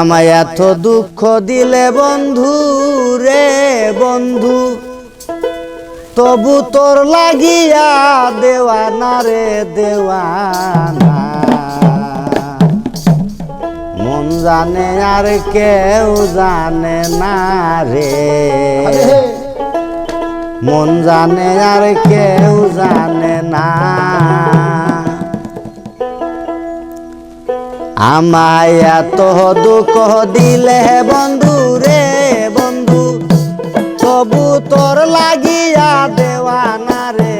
আমায় এত দুঃখ দিলে বন্ধু রে বন্ধু। তবু তোর লাগিয়া দেওয়ানা রে দেওয়ানা। মন জানে আর কেউ জানে না রে। মন জানে আর কেউ জানে না। আমায় এত দুঃখ দিলে বন্ধু রে বন্ধু তবু তোর লাগিয়া দেওয়ানা রে।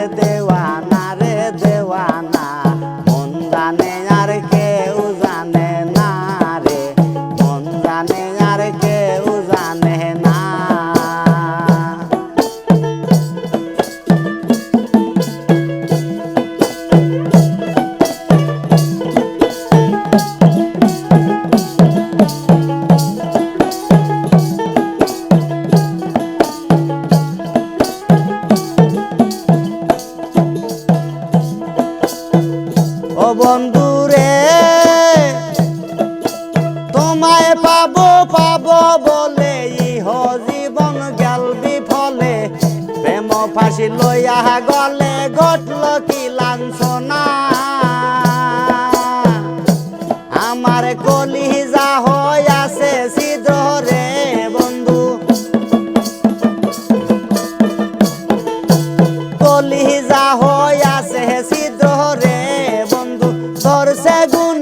জীবন গেল বিফলে, প্রেম ফাঁসি লইয়া গলে ঘটল কি লাঞ্ছনা। আমার কলিজা হয়ে আছে ছিদ্র রে বন্ধু। কলিজা হয়ে আছে ছিদ্র বন্ধু। তোর সে গুনে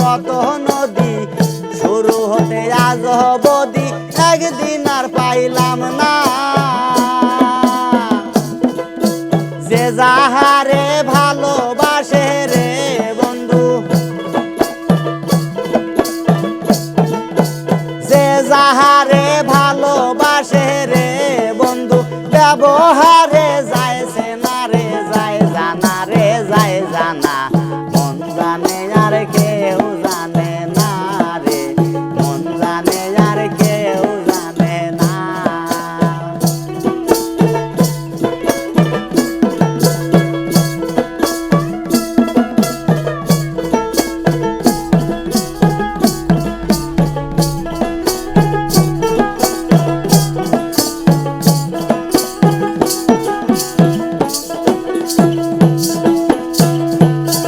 কত নদী? শুরু হতে আজ অবধি একদিন আর পাইলাম না। যে যাহারে ভালোবাসে রে বন্ধু, যে যাহারে ভালোবাসে রে বন্ধু, ব্যবহারে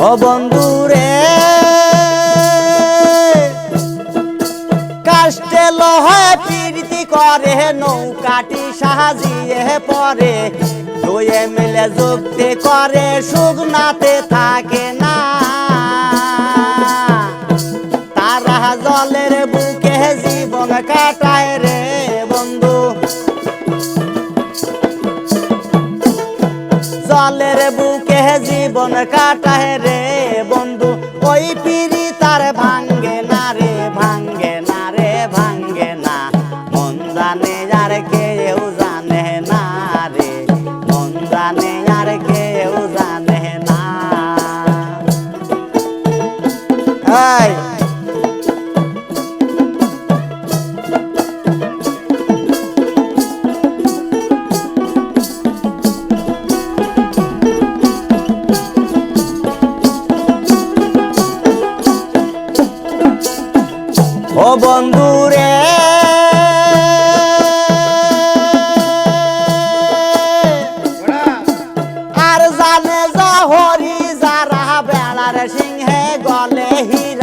ও বন্ধু রে কাষ্টে লহে প্রীতি করে, নৌকাটি সাহায্যে পরে। দুয়ে মিলে যুক্তি করে, সুগনাতে থাকে না। তারা জলের বুকে জীবন কাটায়। কাটায় রে বন্ধু ওই পিড়ি তার ভাঙ্গে।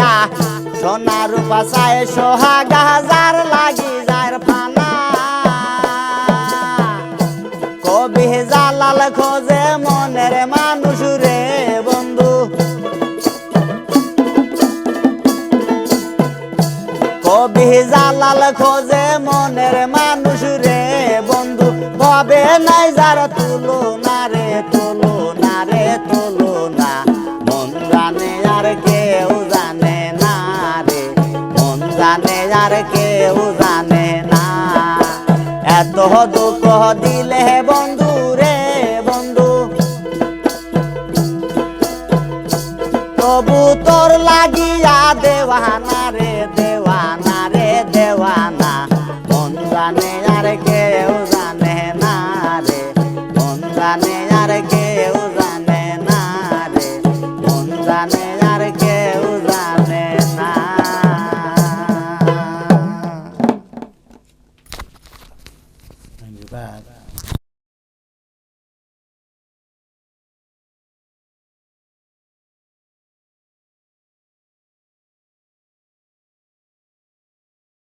টাকা সোনা রূপা চায় সোহাগা হাজার লাগি যায় ফানা। কবি জালাল খোঁজে মনের মানুষ রে বন্ধু। কবি জালাল খোঁজে মনের মানুষ রে বন্ধু। কবে নাই যার তুলনা রে আর কেউ জানে না। এত দুঃখ দিলে বন্ধু রে বন্ধু। তবু তোর লাগিয়া দেওয়ানা